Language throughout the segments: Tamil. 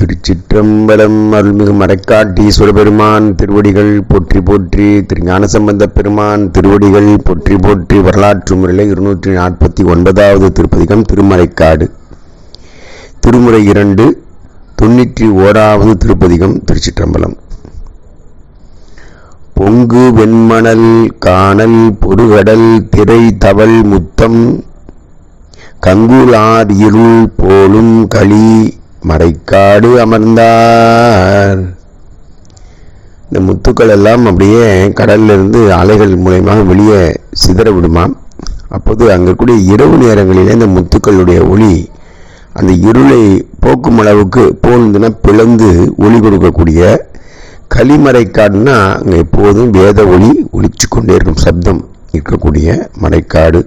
திருச்சிற்றம்பலம் அருள்மிகு மறைக்காட்டீஸ்வர பெருமான் திருவடிகள் போற்றி போற்றி திருஞான சம்பந்த பெருமான் திருவடிகள் போற்றி போற்றி வரலாற்று முறையில் இருநூற்றி நாற்பத்தி ஒன்பதாவது திருப்பதிகம் திருமறைக்காடு. திருமுறை இரண்டு தொண்ணூற்றி ஓராவது திருப்பதிகம் திருச்சிற்றம்பலம். பொங்கு வெண்மணல் காணல் பொறுகடல் திரை தவள் முத்தம் கங்குலார் இருள் போலும் களி மறைக்காடு அமர்ந்தார். இந்த முத்துக்கள் எல்லாம் அப்படியே கடல்லிருந்து அலைகள் மூலயமாக வெளியே சிதற விடுமாம். அப்போது அங்கே இரவு நேரங்களிலே இந்த முத்துக்களுடைய ஒளி அந்த இருளை போக்கும் அளவுக்கு போனதுன்னா பிளந்து ஒளி கொடுக்கக்கூடிய களிமறைக்காடுனா அங்கே எப்போதும் வேத ஒளி ஒழிச்சு கொண்டே இருக்கும். சப்தம் இருக்கக்கூடிய மறைக்காடு.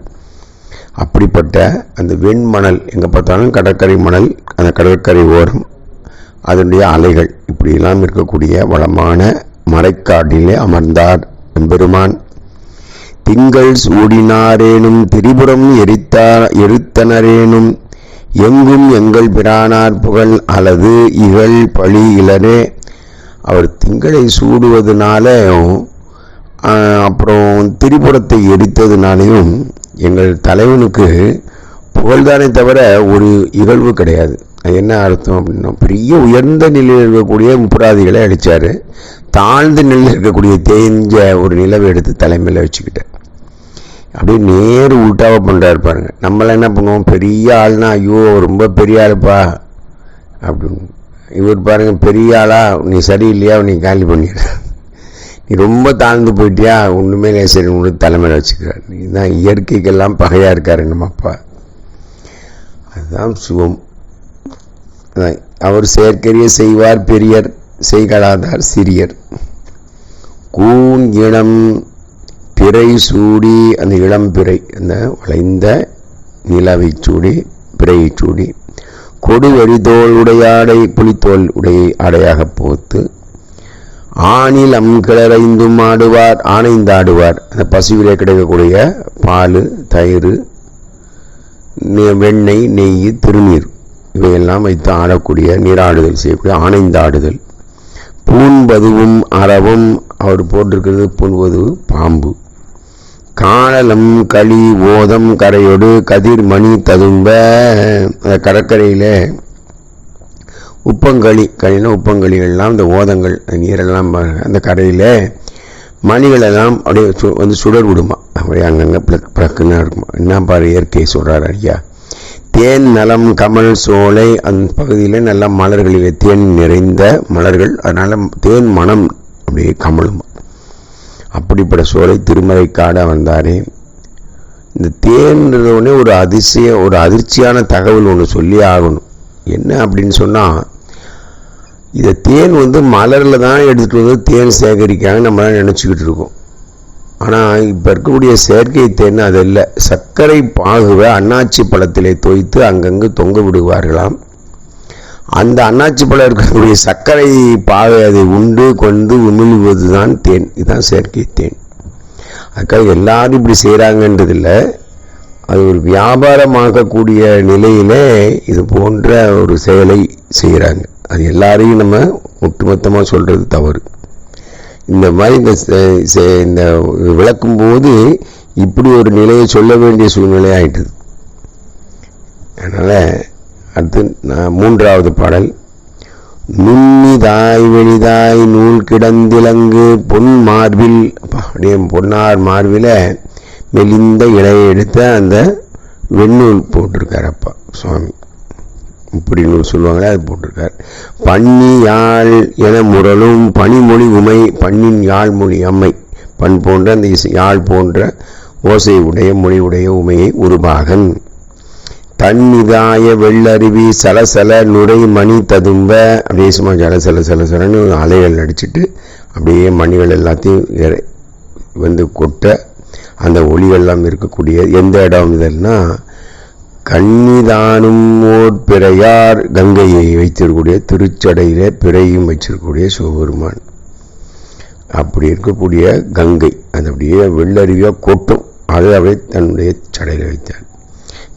அப்படிப்பட்ட அந்த வெண்மணல் எங்கே பார்த்தாலும் கடற்கரை மணல் அந்த கடற்கரை ஓரம் அதனுடைய அலைகள் இப்படியெல்லாம் இருக்கக்கூடிய வளமான மறைக்காட்டிலே அமர்ந்தார் எம்பெருமான். திங்கள் சூடினாரேனும் திரிபுரம் எரித்தார் எரித்தனரேனும் எங்கும் எங்கள் பிரானார் புகழ் அல்லது இகழ் பழி இளரே அவர் திங்களை சூடுவதனால அப்புறம் திரிபுரத்தை எரித்ததுனாலையும் எங்கள் தலைவனுக்கு புகழ்தானே தவிர ஒரு இகழ்வு கிடையாது. அது என்ன அர்த்தம் அப்படின்னா பெரிய உயர்ந்த நிலையில் இருக்கக்கூடிய முப்பராதிகளை அடித்தார் தாழ்ந்த நிலையில் இருக்கக்கூடிய தேஞ்ச ஒரு நிலவை எடுத்து தலைமையில் வச்சுக்கிட்டார். அப்படியே நேர் உல்ட்டாவாக பண்ணுறாரு பாருங்க. நம்மளாம் என்ன பண்ணுவோம்? பெரிய ஆள்னா ஐயோ ரொம்ப பெரிய ஆளுப்பா அப்படின்னு. இவர் பாருங்கள் பெரிய ஆளா நீ சரியில்லையா? நீ காலி பண்ணிடுற நீ ரொம்ப தாழ்ந்து போயிட்டியா? ஒன்றுமே சரி உனக்கு தலைமையில் வச்சுக்கிறார். இதுதான் இயற்கைக்கெல்லாம் பகையாக இருக்கார் நம்ம அப்பா. அதுதான் சுகம். அதான் அவர் செயற்கரிய செய்வார் பெரியர் செய்களாதார் சிறியர். கூன் இளம் பிறை சூடி அந்த இளம் பிறை அந்த வளைந்த நிலவை சூடி பிறையை சூடி கொடு தோல் உடையாடை புலித்தோல் உடைய ஆடையாக போத்து ஆணில் அம்கிளரைந்தும் ஆடுவார் ஆணைந்தாடுவார் அந்த பசுவிலே கிடைக்கக்கூடிய பால் தயிர் நெ- வெண்ணெய் நெய் திருநீர் இவையெல்லாம் வைத்து ஆடக்கூடிய நீராடுதல் செய்யக்கூடிய ஆணைந்தாடுதல் பூன்பதுவும் அறவும் அவர் போட்டிருக்கிறது பூன்பது பாம்பு. காணலம் களி ஓதம் கரையோடு கதிர் மணி ததும்ப அந்த கடற்கரையில் உப்பங்களி களினா உப்பங்களிகள்லாம் இந்த ஓதங்கள் நீரெல்லாம் அந்த கரையில் மணிகளெல்லாம் அப்படியே சு- வந்து சுடர் விடுமா அப்படியே அங்கங்கே பிளக் பிளக்குன்னு இருக்குமா. என்ன பாரு இயற்கையை சொல்கிறார் ஐயா. தேன் நலம் கமல் சோலை அந்த பகுதியில் நல்ல மலர்களில் தேன் நிறைந்த மலர்கள். அதனால் தேன் மனம் அப்படியே கமலும் அப்படிப்பட்ட சோலை திருமலை காட வந்தாரே. இந்த தேன்றதோடனே ஒரு அதிசய ஒரு அதிர்ச்சியான தகவல் ஒன்று சொல்லி ஆகணும். என்ன அப்படின்னு சொன்னால் இதை தேன் வந்து மலரில் தான் எடுத்துகிட்டு வந்து தேன் சேகரிக்காங்க நம்மளாம் நினச்சிக்கிட்டு இருக்கோம். ஆனால் இப்போ இருக்கக்கூடிய செயற்கை தேன் அது இல்லை. சர்க்கரை பாகுவை அன்னாச்சி பழத்திலே தோய்த்து அங்கங்கு தொங்க விடுவார்களாம். அந்த அன்னாச்சி பழம் இருக்கக்கூடிய சர்க்கரை பாகை அதை உண்டு கொண்டு உமிழ்வது தான். தேன் இதுதான் செயற்கை தேன். அதுக்காக எல்லாரும் இப்படி செய்கிறாங்கன்றதில்ல அது ஒரு வியாபாரமாகக்கூடிய நிலையிலே இது போன்ற ஒரு செயலை செய்கிறாங்க அது எல்லாரையும் நம்ம ஒட்டுமொத்தமாக சொல்கிறது தவறு. இந்த மாதிரி இந்த செ- செ- இந்த விளக்கும்போது இப்படி ஒரு நிலையை சொல்ல வேண்டிய சூழ்நிலை ஆயிட்டுது. அதனால் அடுத்து நான் மூன்றாவது பாடல். நுண்ணிதாய் வெளிதாய் நூல் கிடந்திலங்கு பொன் மார்பில் அப்படியே பொன்னார் மார்பில் மெலிந்த இலையை எடுத்த அந்த வெண்ணூல் போட்டிருக்கார் அப்பா சுவாமி. இப்படின்னு நூல் சொல்லுவாங்களே அது போட்டிருக்கார். பன்னி யாழ் என முரலும் பனிமொழி உமை பண்ணின் யாழ் மொழி அம்மை. பண் போன்ற அந்த இசை- யாழ் போன்ற ஓசை உடைய மொழி உடைய உமையை உருபாகன் தன்னிதாய வெள்ளருவி சலசல நுரை மணி ததும்ப அப்படியே சும்மா ஜல சல சல அலைகள் அடிச்சிட்டு அப்படியே மணிகள் எல்லாத்தையும் வந்து கொட்ட அந்த ஒளியெல்லாம் இருக்கக்கூடிய எந்த இடம் இதெல்னா கன்னிதானும் ஓர் பிறையார் கங்கையை வைத்திருக்கக்கூடிய திருச்சடையிலே பிறையும் வச்சிருக்கக்கூடிய சிவபெருமான். அப்படி இருக்கக்கூடிய கங்கை அது அப்படியே வெள்ளருவியாக கொட்டும். அதை அப்படியே தன்னுடைய சடையில் வைத்தார்.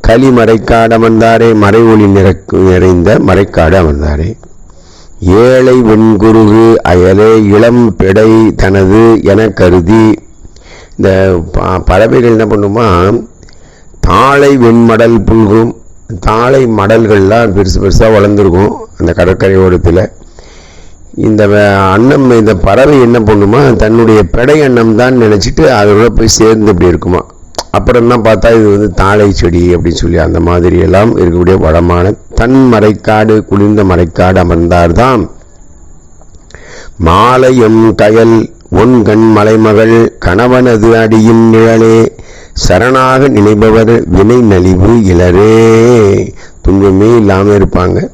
களி மறைக்காடு அமர்ந்தாரே மறை ஒளி நிறக்கு நிறைந்த மறைக்காடு அமர்ந்தாரே. ஏழை வெண்குருகு அயலே இளம் பெடை தனது என கருதி இந்த ப- பறவைகள் என்ன பண்ணுமா தாழை வெண்மடல் புல்கும். தாழை மடல்கள்லாம் பெருசு பெருசாக வளர்ந்துருக்கும் அந்த கடற்கரை ஓரத்தில். இந்த அன்னம் இந்த பறவை என்ன பண்ணுமா? தன்னுடைய பெடை அன்னம் தான் நினச்சிட்டு அதோட போய் சேர்ந்து இப்படி இருக்குமா? அப்புறம் தான் பார்த்தா இது வந்து தாழை செடி அப்படின்னு சொல்லி அந்த மாதிரி எல்லாம் இருக்கக்கூடிய வளமான தன் மறைக்காடு குளிர்ந்த மறைக்காடு அமர்ந்தார்தான் மாலையும் கயல் ஒன் கண் மலைமகள் கணவனது அடியின் நிழலே சரணாக நினைப்பவர் வினை நலிவு இளரே துன்பமே இல்லாமல் இருப்பாங்க.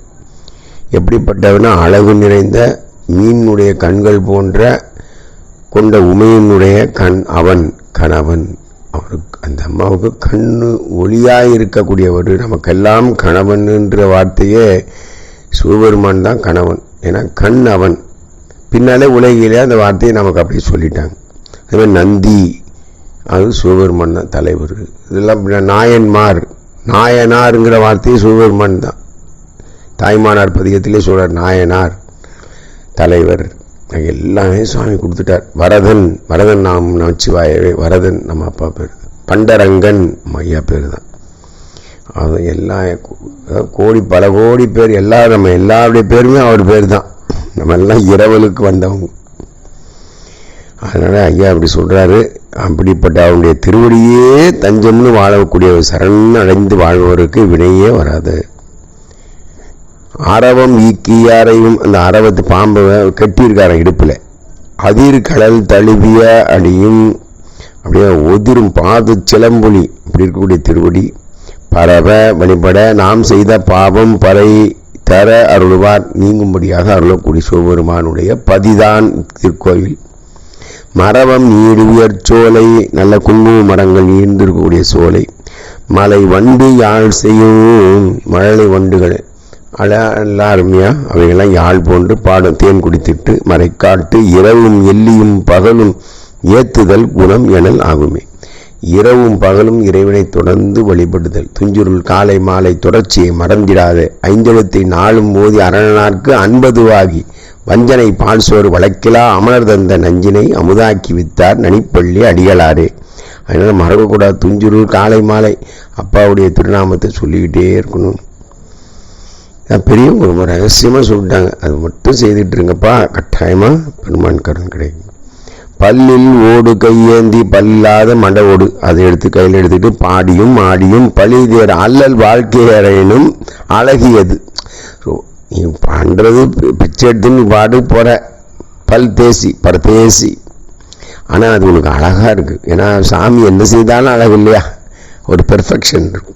எப்படிப்பட்டவனா? அழகு நிறைந்த மீனுடைய கண்கள் போன்ற கொண்ட உமையினுடைய கண் அவன் கணவன். அவருக்கு அந்த அம்மாவுக்கு கண்ணு ஒளியாக இருக்கக்கூடியவர். நமக்கெல்லாம் கணவன் என்ற வார்த்தையே சிவபெருமான் தான் கணவன். ஏன்னா கண் அவன். பின்னாலே உலகிலே அந்த வார்த்தையை நமக்கு அப்படியே சொல்லிட்டாங்க. அதுமாதிரி நந்தி அது சிவபெருமான் தான் தலைவர். இதெல்லாம் நாயன்மார். நாயனாருங்கிற வார்த்தையை சிவபெருமான் தான். தாய்மானார் பதிகத்திலே சொல்கிறார் நாயனார் தலைவர். எல்லாமே சுவாமி கொடுத்துட்டார். வரதன் வரதன் நாம் நமச்சிவாயவே வரதன் நம்ம அப்பா பேர். பண்டரங்கன் நம்ம ஐயா பேர் தான். அது எல்லா கோடி பல கோடி பேர் எல்லா நம்ம எல்லாருடைய பேருமே அவர் பேர் தான். நம்ம எல்லாம் இரவலுக்கு வந்தவங்க. அதனால் ஐயா அப்படி சொல்கிறாரு அப்படிப்பட்ட அவருடைய திருவடியே தஞ்சம்னு வாழக்கூடிய சரண் அடைந்து வாழ்பவருக்கு வினையே வராது. அரவம் ஈக்கியாரையும் அந்த அரவத்து பாம்பை கட்டியிருக்கார இடுப்பில். அதிர் கடல் தழுவிய அடியும் அப்படியே ஒதிரும் பாது சிலம்புலி அப்படி இருக்கக்கூடிய திருவடி. பரவ வழிபட நாம் செய்த பாவம் பறை தர அருள்வார். நீங்கும்படியாக அருளக்கூடிய சிவபெருமானுடைய பதிதான் திருக்கோயில் மரவம் நீடு சோலை நல்ல குங்கும மரங்கள் ஈர்ந்திருக்கக்கூடிய சோலை. மலை வண்டு யாழ் செய்யும் மழலை வண்டுகள். அழ அருமையாக அவைகளாம் யாழ் போன்று பாடும் தேன் குடித்திட்டு மறைக்காட்டு இரவும் எல்லியும் பகலும் ஏத்துதல் குணம் எனல் ஆகுமே. இரவும் பகலும் இறைவனை தொடர்ந்து வழிபடுதல். துஞ்சுருள் காலை மாலை தொடர்ச்சியை மறந்திடாத. ஐந்தெழுத்தை நாளும் மோதி அரணனார்க்கு அன்பதுவாகி வஞ்சனை பால் வழக்கிலா அமலர் தந்த நஞ்சினை அமுதாக்கி வித்தார் நனிப்பள்ளி அடிகளாறு அதனால் மறக்கக்கூடாது துஞ்சுருள் காலை மாலை. அப்பாவுடைய திருநாமத்தை சொல்லிக்கிட்டே இருக்கணும். பெரியவங்க ரொம்ப ரகசியமாக சொல்லிட்டாங்க. அது மட்டும் செய்துட்டு இருங்கப்பா. கட்டாயமாக பெருமான் கருண் கிடைக்கும். பல்லில் ஓடு கையேந்தி பல்லாத மட ஓடு. அதை எடுத்து கையில் எடுத்துக்கிட்டு பாடியும் ஆடியும் பழிதேர் அல்லல் வாழ்க்கையறையினும் அழகியது. ஸோ நீ பண்ணுறது பிச்சை எடுத்து நீ பாட்டு போகிற பல் தேசி பரதேசி ஆனால் அது உனக்கு அழகாக இருக்குது ஏன்னா சாமி என்ன செய்தாலும் அழகு இல்லையா? ஒரு பெர்ஃபெக்ஷன் இருக்கும்.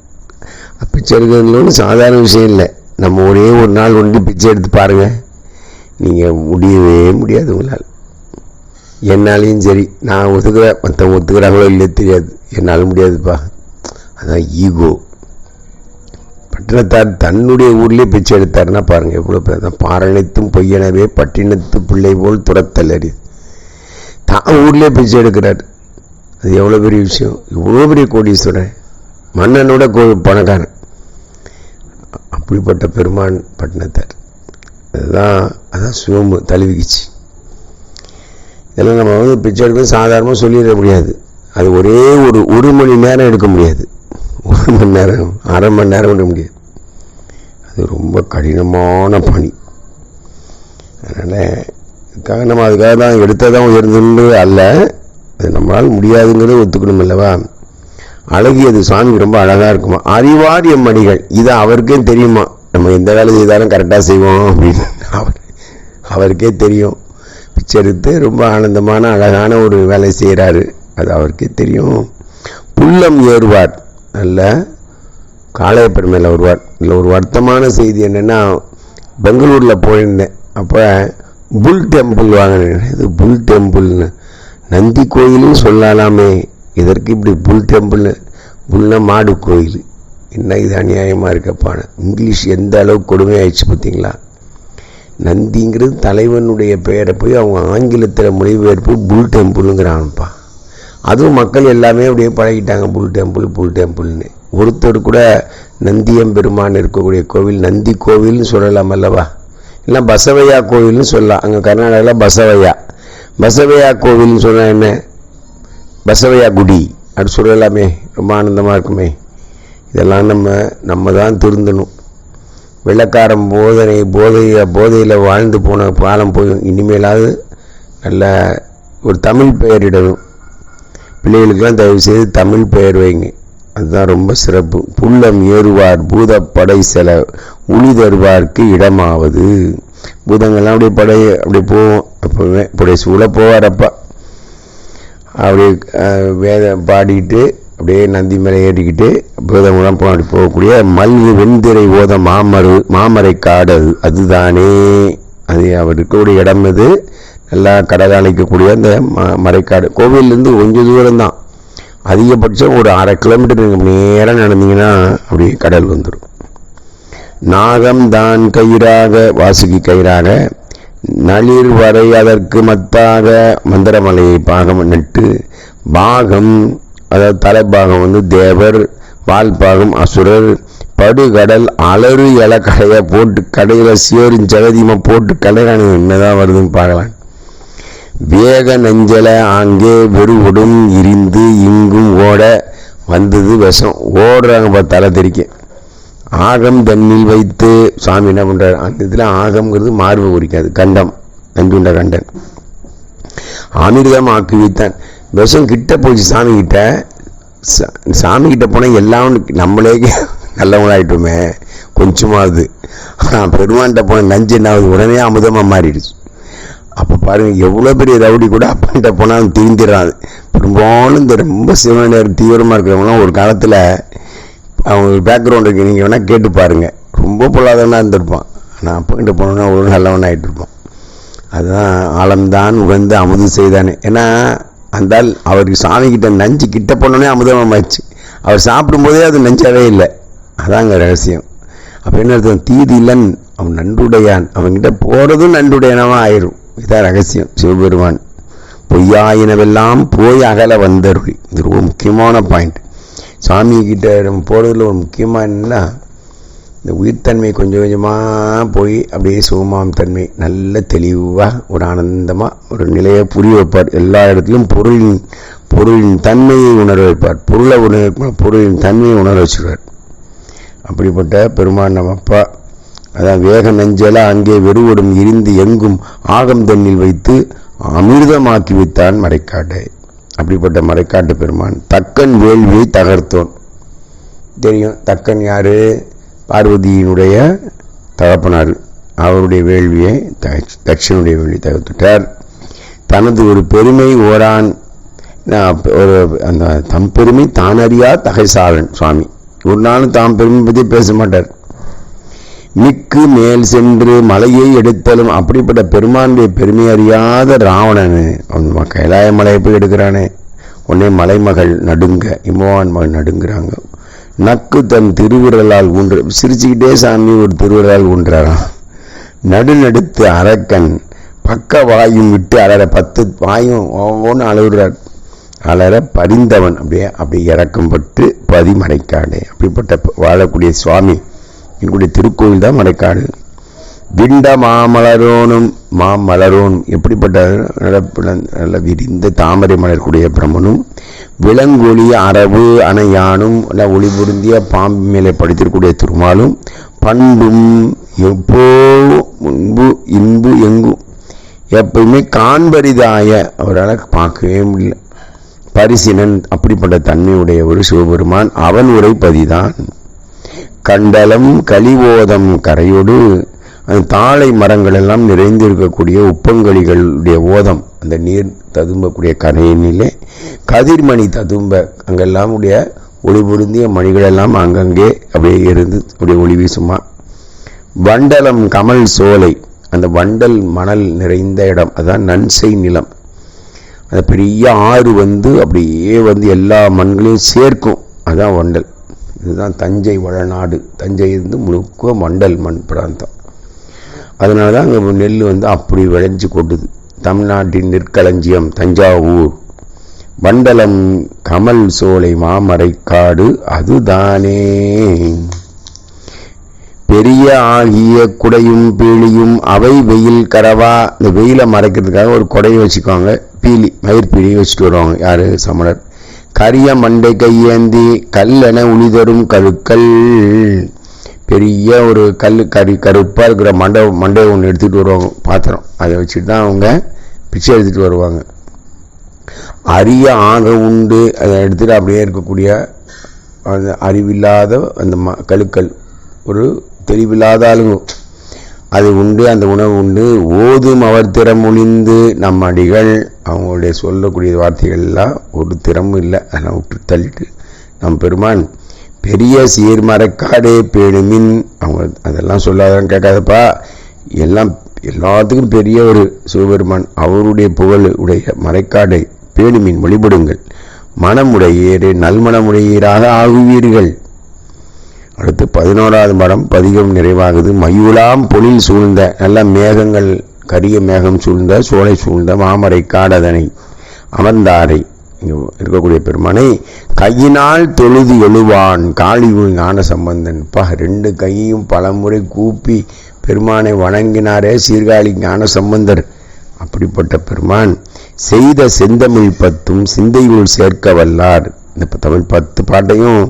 பிச்சை எடுக்கிறதுல சாதாரண விஷயம் இல்லை. நம்ம ஒரே ஒரு நாள் ஒன்று பிச்சை எடுத்து பாருங்கள் நீங்கள் முடியவே முடியாது உங்களால். என்னாலையும் சரி. நான் ஒத்துக்கிறேன் மற்றவங்க ஒத்துக்கிறாங்களோ இல்லையோ தெரியாது. என்னால் முடியாதுப்பா. அதான் ஈகோ பட்டினத்தார் தன்னுடைய ஊர்லேயே பிச்சை எடுத்தாருன்னா பாருங்கள் எவ்வளோ பேர் தான். பாரணைத்தும் பொய்யனவே பட்டினத்து பிள்ளை போல் துரத்தல் அறி தான் ஊர்லேயே பிச்சை எடுக்கிறார். அது எவ்வளோ பெரிய விஷயம்? இவ்வளோ பெரிய கோடீஸ்வரன். மன்னனோட கோ பணக்காரன். அப்படிப்பட்ட பெருமான் பட்டினத்தார். அதுதான் அதான் சிவமு தழுவிக்கிச்சு. இதெல்லாம் நம்ம வந்து பிச்சை எடுக்க சாதாரணமாக சொல்லிட முடியாது. அது ஒரே ஒரு ஒரு மணி நேரம் எடுக்க முடியாது. ஒரு மணி நேரம் அரை மணி நேரம் எடுக்க முடியாது. அது ரொம்ப கடினமான பணி. அதனால் இதுக்காக நம்ம அதுக்காக தான் எடுத்தால் தான் உயர்ந்துன்னு அல்ல. அது நம்மளால் முடியாதுங்கிறத ஒத்துக்கணும் அல்லவா? அழகியது சாமி ரொம்ப அழகாக இருக்குமா? அறிவார் எம்மடிகள் இது அவருக்கே தெரியுமா? நம்ம எந்த வேலை செய்தாலும் கரெக்டாக செய்வோம் அப்படின்னு. அவர் அவருக்கே தெரியும். பிச்சை எடுத்து ரொம்ப ஆனந்தமான அழகான ஒரு வேலை செய்கிறாரு அது அவருக்கே தெரியும். புல்லம் ஏறுவார். நல்ல காளையப்பெருமையில் வருவார். இதில் ஒரு வருத்தமான செய்தி என்னென்னா பெங்களூரில் போயிருந்தேன். அப்போ புல் டெம்பிள் வாங்கினேன். இது புல் டெம்பிள்னு. நந்தி கோயிலும் சொல்லலாமே இதற்கு இப்படி புல் டெம்பிள்னு? புல்னா மாடு கோயில். என்ன இது அநியாயமாக இருக்கப்பான இங்கிலீஷ் எந்த அளவுக்கு கொடுமையாயிடுச்சு பார்த்தீங்களா? நந்திங்கிறது தலைவனுடைய பெயரை போய் அவங்க ஆங்கிலத்தில் மொழிபெயர்ப்பு புல் டெம்பிளுங்கிறான்ப்பா அதுவும் மக்கள் எல்லாமே அப்படியே பழகிட்டாங்க புல் டெம்பிள் புல் டெம்பிள்னு. ஒருத்தர் கூட நந்தியம் பெருமான் இருக்கக்கூடிய கோவில் நந்தி கோவில்னு சொல்லலாம் அல்லவா? இல்லை பசவையா கோவில்னு சொல்லலாம். அங்கே கர்நாடகாவில் பசவையா. பசவையா கோவில்னு சொன்னால் என்ன? பசவையா குடி. அப்படி சொல்லலாமே. ரொம்ப ஆனந்தமாக இருக்குமே. இதெல்லாம் நம்ம நம்ம தான் திருந்தணும். வெள்ளக்காரன் போதனை போதைய போதையில் வாழ்ந்து போன காலம் போய் இனிமேலாவது நல்ல ஒரு தமிழ் பெயரிடணும். பிள்ளைகளுக்கெல்லாம் தயவு செய்து தமிழ் பெயர் வைங்க. அதுதான் ரொம்ப சிறப்பு. புல்லம் ஏறுவார் பூதப்படை செல உளி தருவார்க்கு இடமாவது. பூதங்கள்லாம் அப்படியே படை அப்படியே போவோம். அப்போவே இப்படி சூழ போவாரப்பா அப்படியே வேத வேதம் பாடிக்கிட்டு அப்படியே நந்தி மேலே ஏறிக்கிட்டு பூதங்கள்லாம் போ அப்படி போகக்கூடிய மல்கு வெண்திரை ஓத மாமரு மாமரை காடு அது அதுதானே. அது அவர் இருக்கக்கூடிய இடம் இது நல்லா கடலாளிக்கக்கூடிய அந்த ம மறைக்காடு கோவிலேருந்து கொஞ்சம் தூரம் தான் அதிகபட்சம் ஒரு அரை கிலோமீட்டர் நீங்கள் நேராக நடந்தீங்கன்னா அப்படியே கடல் வந்துடும். நாகம் தான் கயிறாக வாசுகி கயிறாக நளிர் வரை அதற்கு மத்தாக மந்திரமலையை பாகம் நட்டு பாகம் அதாவது தலைப்பாகம் வந்து தேவர் பால்பாகம் அசுரர் படுகடல் அலறு இல கடையை போட்டு கடையில் சேரும் ஜெகதியமா போட்டு கடையானது என்னதான் வருதுன்னு பார்க்கலாம். வேக நெஞ்சல ஆங்கே வெறுவொடும் இருந்து இங்கும் ஓட வந்தது விஷம். ஓடுறாங்க பா தலை ஆகம் தண்ணில் வைத்து சுவாமி என்ன பண்றாரு? அந்த இதில் ஆகம்ங்கிறது மார்பு குறிக்காது கண்டம் நஞ்சுண்ட கண்டன். அமிர்தம் ஆக்கி வைத்தான் விஷம் கிட்ட போச்சு சாமி கிட்ட சா- சாமி கிட்ட போனால் எல்லாம் நம்மளே நல்லவங்களாயிட்டோமே. கொஞ்சமாவது. ஆனால் பெருமான்கிட்ட போன நஞ்சு என்ன ஆகுது? உடனே அமுதமாக மாறிடுச்சு. அப்போ பாருங்கள் எவ்வளோ பெரிய ரவுடி கூட அப்பன்கிட்ட போனால் அவன் திருந்திடுறான் பெரும்பாலும் இந்த ரொம்ப சிவனர் தீவிரமாக இருக்கிறவங்களாம் ஒரு காலத்தில் அவங்க பேக்ரவுண்டுக்கு நீங்கள் வேணால் கேட்டு பாருங்கள் ரொம்ப பொல்லாதவனாக இருந்திருப்பான். ஆனால் அப்பன்கிட்ட போனோன்னா ஒரு நல்லவனாக ஆகிட்டு இருப்பான் அதுதான் ஆழம்தான் உகந்து அமுது செய்தானே. ஏன்னா அந்தால் அவருக்கு சாமிக்கிட்ட நஞ்சு கிட்ட போனோடனே அமுதமாச்சு அவர் சாப்பிடும்போதே அது நஞ்சாவே இல்லை. அதாங்க ரகசியம். அப்போ என்ன அர்த்தம்? தீதிலன் அவன் நன்றுடையான். அவன்கிட்ட போகிறதும் நன்றுடையனவன் ஆயிரும். இதான் ரகசியம். சிவபெருமான் பொய்யாயினவெல்லாம் போய் அகல வந்தருளி. இது ரொம்ப முக்கியமான பாயிண்ட் சாமி கிட்ட நம்ம போகிறதுல ஒரு முக்கியமாக என்னன்னா இந்த உயிர்த்தன்மை கொஞ்சம் கொஞ்சமாக போய் அப்படியே சுகமாம் தன்மை நல்ல தெளிவாக ஒரு ஆனந்தமாக ஒரு நிலையை புரிய வைப்பார். எல்லா இடத்துலையும் பொருளின் பொருளின் தன்மையை உணர வைப்பார். பொருளை உணர பொருளின் தன்மையை உணர வச்சிருவார். அப்படிப்பட்ட பெருமான் நம்ம அப்பா அதான் வேக நெஞ்சலா அங்கே வெறுவடும் இருந்து எங்கும் ஆகம் தண்ணில் வைத்து அமிர்தமாக்கி வைத்தான் மறைக்காட்டை. அப்படிப்பட்ட மறைக்காட்டு பெருமான் தக்கன் வேள்வியை தகர்த்தோன். தெரியும் தக்கன் யாரு? பார்வதியினுடைய தகப்பனார். அவருடைய வேள்வியை தட்சனுடைய வேள்வி தகர்த்துட்டார். தனது ஒரு பெருமை ஓரான் ஒரு அந்த தம் பெருமை தானறியா தகைசாலன் சுவாமி. ஒரு நாளும் தாம் பெருமை பற்றி பேச மாட்டார். மிக்கு மேல் சென்று மலையை எடுத்தலும் அப்படிப்பட்ட பெருமானுடைய பெருமை அறியாத ராவணன். அவன் கைலாய மலையை போய் எடுக்கிறானே. உடனே மலைமகள் நடுங்க இமவான் மகள் நடுங்கிறாங்க. நக்கு தன் திருவிரலால் ஊன்று சிரிச்சுக்கிட்டே சாமி ஒரு திருவிரலால் ஊன்றாராம். நடுநடுத்து அரக்கன் பக்க வாயும் விட்டு அலற பத்து வாயும் ஒவ்வொன்று அழுகுறார். அலற பரிந்தவன் அப்படியே அப்படி இறக்கம் பட்டு பதிமடைக்காடே அப்படிப்பட்ட வாழக்கூடிய சுவாமி. எங்களுடைய திருக்கோயில் தான் மடைக்காடு விண்ட மாமலரோனும் மாமலரோனும் எப்படிப்பட்ட நல்ல நல்ல விரிந்த தாமரை மலர்க்கூடிய பிரம்மனும் விலங்கொலிய அரபு அணையானும் நல்ல ஒளி பொருந்திய பாம்பு மேலே படித்திருக்கூடிய திருமாலும் பண்பும் எப்போ முன்பு இன்பு எங்கும் எப்பவுமே காண்பரிதாய அவரால் பார்க்கவே முடியல. பரிசினன் அப்படிப்பட்ட தன்மையுடைய ஒரு சிவபெருமான் அவன் உரைப்பதிதான் கண்டலம் கலிவோதம் கரையோடு அந்த தாழை மரங்கள் எல்லாம் நிறைந்து இருக்கக்கூடிய உப்பங்கழிகளுடைய ஓதம் அந்த நீர் ததும்பக்கூடிய கரையினிலே கதிர்மணி ததும்ப அங்கெல்லாம் உடைய ஒளி பொருந்திய மணிகள் எல்லாம் அங்கங்கே அப்படியே இருந்து அப்படியே ஒளி வீசுமா. வண்டலம் கமல் சோலை அந்த வண்டல் மணல் நிறைந்த இடம் அதுதான் நன்சை நிலம். அந்த பெரிய ஆறு வந்து அப்படியே வந்து எல்லா மண்களையும் சேர்க்கும் அதுதான் வண்டல். இதுதான் தஞ்சை வளநாடு. தஞ்சை இருந்து முழுக்க மண்டல் மண் பிராந்தம். அதனால தான் அங்கே நெல் வந்து அப்படி விளைஞ்சு கொட்டுது. தமிழ்நாட்டின் நெற்களஞ்சியம் தஞ்சாவூர். மண்டலம் கமல் சோலை மாமரைக்காடு அதுதானே. பெரிய ஆகிய குடையும் பீலியும் அவை வெயில் கரவா இந்த வெயிலை மறைக்கிறதுக்காக ஒரு குடையை வச்சுக்குவாங்க. பீலி மயிர் பீலியும் வச்சுட்டு வருவாங்க. யார்? சமணர். கரிய மண்டை கையேந்தி கல்லென உளிதரும் கருக்கள். பெரிய ஒரு கல் கறி கருப்பாக இருக்கிற மண்டை மண்டை ஒன்று எடுத்துகிட்டு வருவாங்க பாத்திரம். அதை வச்சுட்டு தான் அவங்க பிச்சை எடுத்துகிட்டு வருவாங்க. அரிய ஆக உண்டு அதை எடுத்துகிட்டு அப்படியே இருக்கக்கூடிய அந்த அறிவில்லாத அந்த ம கழுக்கள். ஒரு தெளிவில்லாத ஆளுங்க. அது உண்டு அந்த உணவு உண்டு. ஓதும் அவர் திறம் ஒளிந்து நம் அடிகள். அவங்களுடைய சொல்லக்கூடிய வார்த்தைகள் எல்லாம் ஒரு திறமும் இல்லை. அதெல்லாம் விட்டு தள்ளிட்டு நம் பெருமான் பெரிய சீர்மரக்காடே பேணுமின். அவங்க அதெல்லாம் சொல்லாதான் கேட்காதப்பா. எல்லாம் எல்லாத்துக்கும் பெரிய ஒரு சிவபெருமான் அவருடைய புகழ் உடைய மறைக்காடை பேணுமின் வழிபடுங்கள். மனமுடையீர் நல்மணமுடையீராக ஆகுவீர்கள். அடுத்து பதினோராவது மடம் பதிகம் நிறைவாகுது. மயூலாம் பொழில் சூழ்ந்த நல்ல மேகங்கள் கரிய மேகம் சூழ்ந்த சோலை சூழ்ந்த மாமரை காடதனை அமர்ந்தாரை இங்கே இருக்கக்கூடிய பெருமானை கையினால் தொழுது எழுவான் காளிவு ஞான சம்பந்தன். பா ரெண்டு கையையும் பலமுறை கூப்பி பெருமானை வணங்கினாரே சீர்காழி ஞான சம்பந்தர். அப்படிப்பட்ட பெருமான் செய்த செந்தமிழ் பத்தும் சிந்தையுள் சேர்க்க வல்லார். இந்த தமிழ் பத்து பாட்டையும்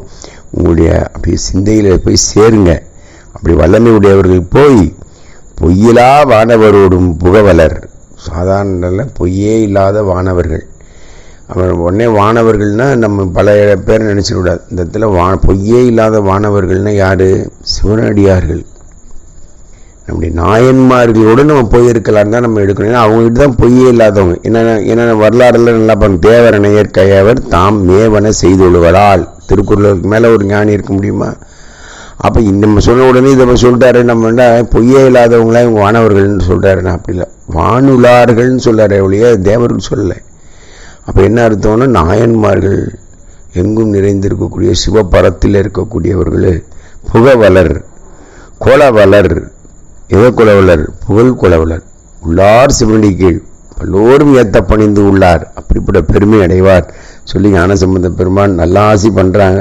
உங்களுடைய அப்படி சிந்தையில் போய் சேருங்க. அப்படி வல்லமை உடையவர்கள் போய் பொய்யிலா வானவரோடும் புகவலர். சாதாரண பொய்யே இல்லாத வானவர்கள். அவர் உடனே வானவர்கள்னால் நம்ம பல பேர் நினச்சிடக்கூடாது இந்த இடத்துல வா பொய்யே இல்லாத வானவர்கள்னால் யார்? சிவனடியார்கள். நம்முடைய நாயன்மார்களோடு நம்ம போயிருக்கலாம் தான் நம்ம எடுக்கணும். ஏன்னா அவங்ககிட்ட தான் பொய்யே இல்லாதவங்க. என்னென்ன என்னென்ன வரலாறுல நல்லா பண்ணும் தேவரணையர் கையவர் தாம் மேவன செய்துள்ளுவரால் திருக்குறளுக்கு மேலே ஒரு ஞானி இருக்க முடியுமா? அப்போ நம்ம சொன்ன உடனே இதை சொல்லிட்டாரு நம்ம என்ன பொய்யே இல்லாதவங்களா இவங்க வானவர்கள்னு சொல்கிறாருன்னா அப்படி இல்லை. வானுலார்கள்னு சொல்கிறாரு ஒழிய தேவர்கள் சொல்லலை. அப்போ என்ன அர்த்தம்னா நாயன்மார்கள் எங்கும் நிறைந்திருக்கக்கூடிய சிவபரத்தில் இருக்கக்கூடியவர்கள் புகவலர் கோலவலர் எத குலவலர்? புகழ் குலவலர். உள்ளார் சிவனடி கீழ். பல்லோரும் ஏத்த பணிந்து உள்ளார். அப்படிப்பட்ட பெருமை அடைவார். சொல்லி ஞானசம்பந்த பெருமான் நல்லா ஆசி பண்ணுறாங்க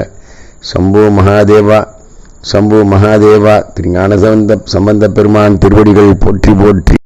சம்பு மகாதேவா சம்பு மகாதேவா திரு ஞானசம்பந்த சம்பந்த பெருமான் திருவடிகள் போற்றி போற்றி.